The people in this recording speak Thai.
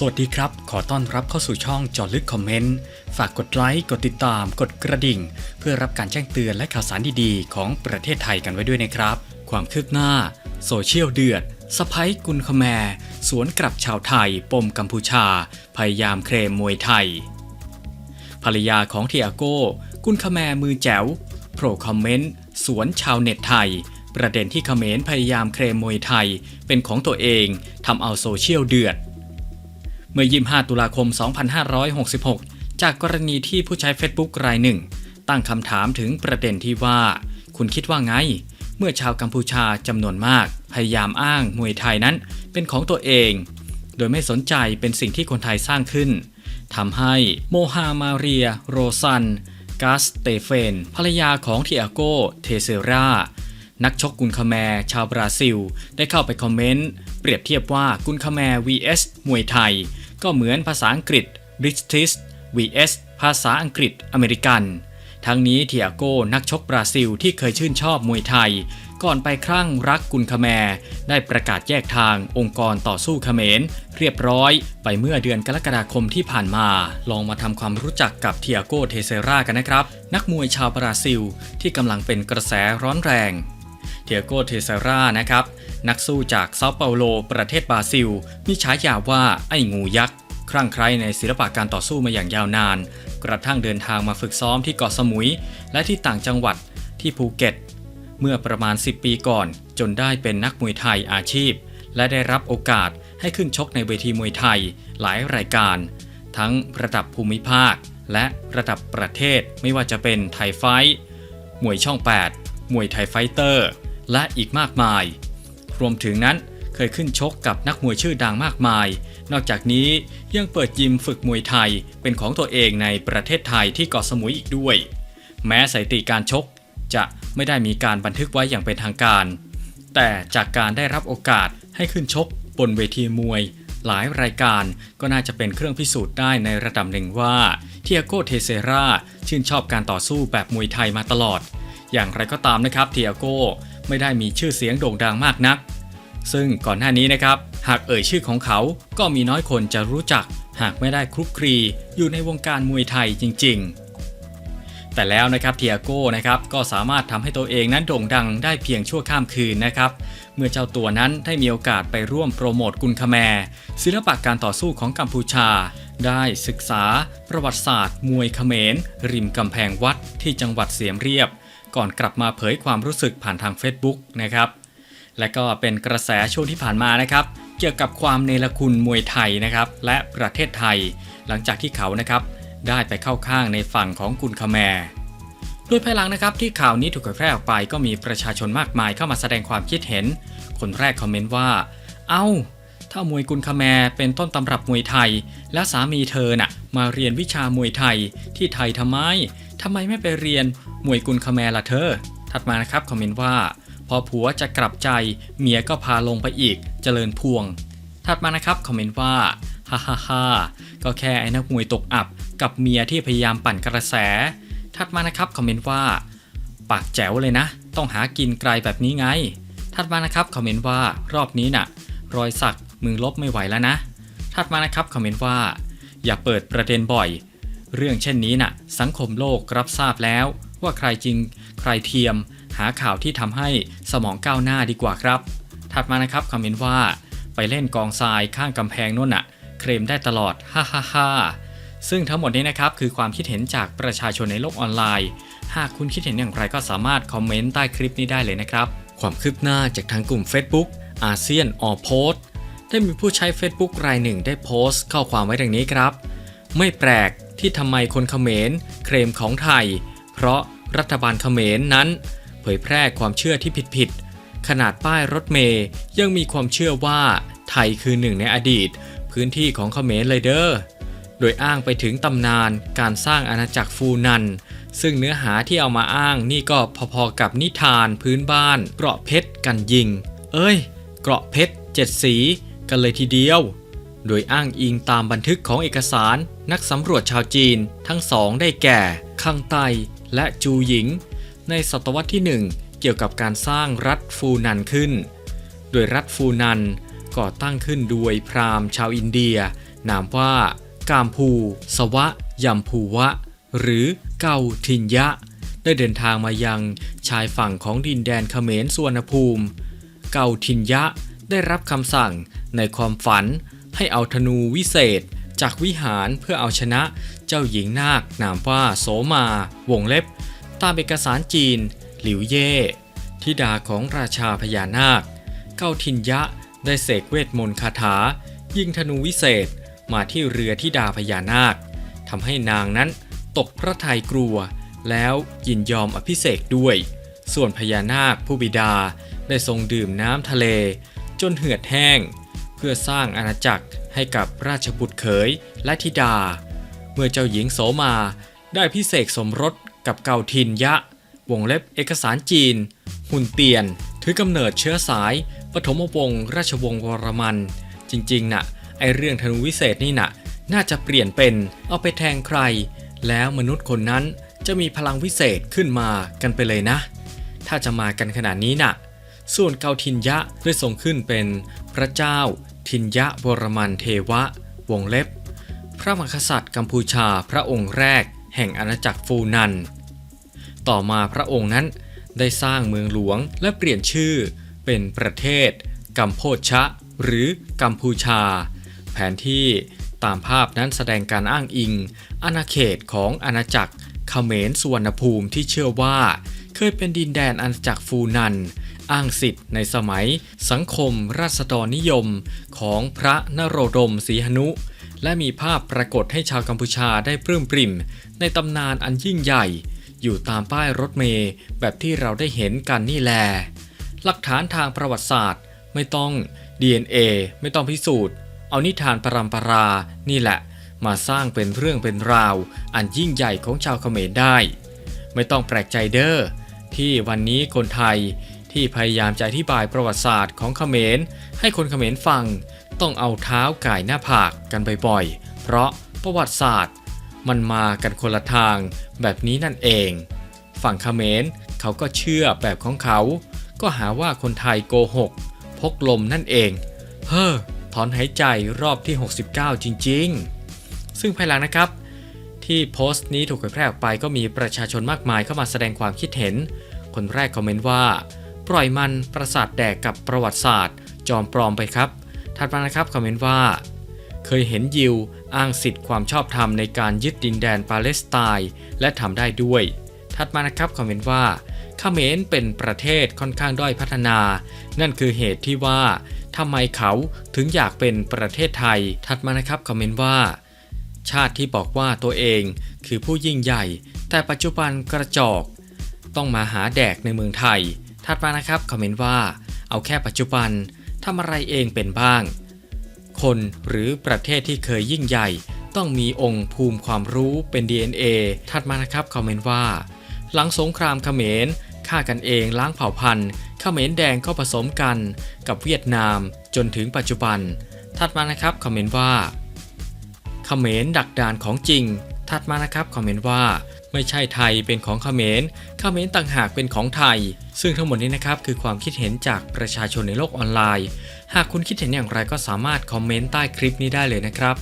สวัสดีครับ ขอต้อนรับเข้าสู่ช่องจอลึกคอมเมนต์ ฝากกดไลค์ กดติดตาม กดกระดิ่ง เพื่อรับการแจ้งเตือนและข่าวสารดีๆ ของประเทศไทยกันไว้ด้วยนะครับ ความคืบหน้า โซเชียลเดือดสไปกุลคแมสวนกลับชาวไทย ปมกัมพูชา พยายามเคลมมวยไทย ภรรยาของเทียโก้ กุลคแมมือแจ๋วโผล่คอมเมนต์ สวนชาวเน็ตไทย ประเด็นที่เขมรพยายามเคลมมวยไทย เป็นของตัวเองทำเอาโซเชียลเดือด เมื่อ 25 ตุลาคม 2566 จากกรณีที่ผู้ใช้ Facebook รายหนึ่ง ตั้งคำถามถึงประเด็นที่ว่า คุณคิดว่าไง เมื่อชาวกัมพูชาจำนวนมาก พยายามอ้างมวยไทยนั้น เป็นของตัวเอง โดยไม่สนใจเป็นสิ่งที่คนไทยสร้างขึ้นทำให้โมฮามาเรีย โรซันกาสเตเฟน ภรรยาของทิอาโกเทเซรา นักชกกุนคาแมชาวบราซิล ได้เข้าไปคอมเมนต์ เปรียบเทียบว่ากุนคาแม vs มวยไทย ก็เหมือนภาษาอังกฤษ British vs ภาษาอังกฤษอเมริกัน ทั้งนี้เทียโก้นักชกบราซิลที่เคยชื่นชอบมวยไทย ก่อนไปคลั่งรักกุนคาแมร์ได้ประกาศแยกทางองค์กรต่อสู้เขมร เรียบร้อยไปเมื่อเดือนกรกฎาคมที่ผ่านมา ลองมาทำความรู้จักกับเทียโก้เทเซรากันนะครับ นักมวยชาวบราซิลที่กำลังเป็นกระแสร้อนแรง เทียโกเทเซรานะครับ นักสู้จากเซาเปาโล ประเทศบราซิล มีฉายาว่าไอ้งูยักษ์ครั่งไคล้ในศิลปะการต่อสู้มาอย่างยาวนาน กระทั่งเดินทางมาฝึกซ้อมที่เกาะสมุย และที่ต่างจังหวัดที่ภูเก็ต เมื่อประมาณ 10 ปีก่อน จนได้เป็นนักมวยไทยอาชีพ และได้รับโอกาสให้ขึ้นชกในเวทีมวยไทยหลายรายการ ทั้งระดับภูมิภาค และระดับประเทศไม่ว่าจะเป็นไทยไฟท์มวยช่อง 8 มวยไทยไฟเตอร์ และอีกมากมาย รวมถึงนั้นเคยขึ้นชกกับนักมวยชื่อดังมากมาย นอกจากนี้ยังเปิดยิมฝึกมวยไทยเป็นของตัวเองในประเทศไทยที่เกาะสมุยอีกด้วย แม้สถิติการชกจะไม่ได้มีการบันทึกไว้อย่างเป็นทางการ แต่จากการได้รับโอกาสให้ขึ้นชกบนเวทีมวย หลายรายการก็น่าจะเป็นเครื่องพิสูจน์ได้ในระดับหนึ่งว่าเทียโกเทเซราชื่นชอบการต่อสู้แบบมวยไทยมาตลอด อย่างไรก็ตามนะครับเทียโก้ไม่ได้มีชื่อเสียงโด่งดังมากนัก ซึ่งก่อนหน้านี้นะครับ หากเอ่ยชื่อของเขาก็มีน้อยคนจะรู้จัก หากไม่ได้คลุกคลีอยู่ในวงการมวยไทยจริง ๆ แต่แล้วนะครับเทียโก้นะครับก็สามารถทำให้ตัวเองนั้นโด่งดังได้เพียงชั่วข้ามคืนนะครับ เมื่อเจ้าตัวนั้นได้มีโอกาสไปร่วมโปรโมทกุนคาแมร์ศิลปะการต่อสู้ของกัมพูชาได้ศึกษาประวัติศาสตร์ มวยเขมร ริมกำแพงวัดที่จังหวัดเสียมเรียบ ก่อนกลับมาเผยความรู้สึกผ่านทาง Facebook นะครับและก็เป็นกระแสช่วงที่ผ่านมานะครับ เกี่ยวกับความเนรคุณมวยไทยนะครับและประเทศไทย หลังจากที่เขานะครับได้ไปเข้าข้างในฝั่งของกุนคาแมร์โดยภายหลังนะครับที่ข่าวนี้ถูกเผยแพร่ออกไปก็มีประชาชนมากมายเข้ามาแสดงความคิดเห็น คนแรกคอมเมนต์ว่า เอา้า ถ้ามวยกุนคาแมเป็นต้นตำรับมวยไทย และสามีเธอน่ะมาเรียนวิชามวยไทยที่ไทยทำไมำไมไม่ไปเรียนมวยกุนคแมร์ล่ะเธอ ถัดมานะครับคอมเมนต์ว่า พอผัวจะกลับใจ เมียก็พาลงไปอีกเจริญพวง ถัดมานะครับคอมเมนต์ว่าฮ่าฮ่าฮ่าก็แค่ไอ้นักมวยตกอับ กับเมียที่พยายามปั่นกระแส ถัดมานะครับคอมเมนต์ว่า ปากแจ๋วเลยนะ ต้องหากินไกลแบบนี้ไง ถัดมานะครับคอมเมนต์ว่ารอบนี้น่ะ รอยสักมึงลบไม่ไหวแล้วนะ ถัดมานะครับคอมเมนต์ว่า อย่าเปิดประเด็นบ่อย เรื่องเช่นนี้น่ะ สังคมโลกรับทราบแล้ว ว่าใครจริงใครเทียม หาข่าวที่ทำให้สมองก้าวหน้าดีกว่าครับ ถัดมานะครับคอมเมนต์ว่า ไปเล่นกองทรายข้างกำแพงนู่นน่ะ เคลมได้ตลอดฮ่าฮ่าฮ่าซึ่งทั้งหมดนี้นะครับคือความคิดเห็นจากประชาชนในโลกออนไลน์ หากคุณคิดเห็นอย่างไรก็สามารถคอมเมนต์ใต้คลิปนี้ได้เลยนะครับ ความคืบหน้าจากทางกลุ่ม Facebook อาเซียนออโพสได้มีผู้ใช้ Facebook รายหนึ่งได้โพสต์ ข้อความไว้ดังนี้ครับ ไม่แปลก ที่ทำไมคนเขมรเคลมของไทย เพราะรัฐบาลเขมรนั้น เผยแพร่ความเชื่อที่ผิดๆขนาดป้ายรถเมย์ยังมีความเชื่อว่าไทยคือหนึ่งในอดีต พื้นที่ของเขมรเลยเด้อโดยอ้างไปถึงตำนานการสร้างอาณาจักรฟูนัน ซึ่งเนื้อหาที่เอามาอ้างนี่ก็พอๆกับนิทานพื้นบ้าน เกราะเพชรกันยิง เอ้ย เกราะเพชรเจ็ดสี กันเลยทีเดียว โดยอ้างอิงตามบันทึกของเอกสารนักสำรวจชาวจีน ทั้งสองได้แก่ คังไตและจูหยิง ในศตวรรษที่หนึ่งเกี่ยวกับการสร้างรัฐฟูนันขึ้น โดยรัฐฟูนันก่อตั้งขึ้นโดยพราหมณ์ชาวอินเดีย นามว่ากามภู สวะยัมภูวะ หรือเกาทินยะ ได้เดินทางมายังชายฝั่งของดินแดนเขมรสวรรณภูมิ เกาทินยะได้รับคำสั่งในความฝัน ให้เอาธนูวิเศษ จากวิหารเพื่อเอาชนะเจ้าหญิงนาคนามว่าโสมาวงเล็บ ตามเอกสารจีน หลิวเย่ธิดาของราชาพญานาค เกาทินยะได้เสกเวทมนต์คาถา ยิงธนูวิเศษมาที่เรือธิดาพญานาคทำให้นางนั้นตกพระทัยกลัว แล้วยินยอมอภิเษกด้วย ส่วนพญานาคผู้บิดาได้ทรงดื่มน้ำทะเล จนเหือดแห้ง เพื่อสร้างอาณาจักรให้กับราชบุตรเขยและธิดา เมื่อเจ้าหญิงโสมาได้พิเศษสมรสกับเกาทินยะ วงเล็บเอกสารจีน หุ่นเตียน ถือกำเนิดเชื้อสายปฐมวงศ์ราชวงศ์วรมัน จริงๆน่ะไอเรื่องธนูวิเศษนี่น่ะน่าจะเปลี่ยนเป็นเอาไปแทงใคร แล้วมนุษย์คนนั้นจะมีพลังวิเศษขึ้นมากันไปเลยนะ ถ้าจะมากันขนาดนี้น่ะ ส่วนเกาทินยะได้ทรงขึ้นเป็น พระเจ้า ทินยะบรมันเทวะ วงเล็บ พระมหากษัตริย์กัมพูชาพระองค์แรก แห่งอาณาจักรฟูนัน ต่อมาพระองค์นั้นได้สร้างเมืองหลวงและเปลี่ยนชื่อเป็นประเทศ กัมโพชะ หรือกัมพูชา แผนที่ตามภาพนั้นแสดงการอ้างอิง อาณาเขตของอาณาจักรเขมรสุวรรณภูมิที่เชื่อว่า เคยเป็นดินแดนอาณาจักรฟูนัน อ้างสิทธิ์ในสมัย สังคมราษฎรนิยมของพระนโรดมศรีหนุ และมีภาพปรากฏให้ชาวกัมพูชาได้ปลื้มปริ่ม ในตำนานอันยิ่งใหญ่ อยู่ตามป้ายรถเมล์แบบที่เราได้เห็นกันนี่แล หลักฐานทางประวัติศาสตร์ไม่ต้อง DNA ไม่ต้องพิสูจน์ เอานิทานปรำปรา นี่แหละ มาสร้างเป็นเรื่องเป็นราว อันยิ่งใหญ่ของชาวเขมรได้ ไม่ต้องแปลกใจเด้อที่วันนี้คนไทย ที่พยายามจะอธิบายประวัติศาสตร์ของเขมร ให้คนเขมรฟัง ต้องเอาเท้าก่ายหน้าผากกันบ่อยๆ เพราะประวัติศาสตร์ มันมากันคนละทางแบบนี้นั่นเอง ฝั่งเขมรเขาก็เชื่อแบบของเขา ก็หาว่าคนไทยโกหก พกลมนั่นเอง เฮ้อถอนหายใจรอบที่ 69 จริง ๆ ซึ่งภายหลังนะครับ ที่โพสต์นี้ถูกเผยแพร่ออกไปก็มีประชาชนมากมายเข้ามาแสดงความคิดเห็น คนแรกคอมเมนต์ว่า ปล่อยมันประสาทแดกกับประวัติศาสตร์ จอมปลอมไปครับ ถัดมานะครับคอมเมนต์ว่า เคยเห็นยิวอ้างสิทธิ์ความชอบธรรมในการยึดดินแดนปาเลสไตน์และทำได้ด้วย ถัดมานะครับคอมเมนต์ว่าเขมรเป็นประเทศค่อนข้างด้อยพัฒนา นั่นคือเหตุที่ว่าทำไมเขาถึงอยากเป็นประเทศไทย ถัดมานะครับคอมเมนต์ว่า ชาติที่บอกว่าตัวเองคือผู้ยิ่งใหญ่ แต่ปัจจุบันกระจอก ต้องมาหาแดกในเมืองไทย ถัดมานะครับคอมเมนต์ว่า เอาแค่ปัจจุบันทำอะไรเองเป็นบ้าง คนหรือประเทศที่เคยยิ่งใหญ่ ต้องมีองค์ภูมิความรู้เป็น DNA ถัดมานะครับคอมเมนต์ว่า หลังสงครามเขมรฆ่ากันเองล้างเผ่าพันธุ์เขมรแดงก็ผสมกันกับเวียดนามจนถึงปัจจุบัน ถัดมานะครับคอมเมนต์ว่าเขมรดักดานของจริง ถัดมานะครับคอมเมนต์ว่าไม่ใช่ไทยเป็นของเขมรเขมรต่างหากเป็นของไทย ซึ่งทั้งหมดนี้นะครับคือความคิดเห็นจากประชาชนในโลกออนไลน์ หากคุณคิดเห็นอย่างไรก็สามารถคอมเมนต์ใต้คลิปนี้ได้เลยนะครับ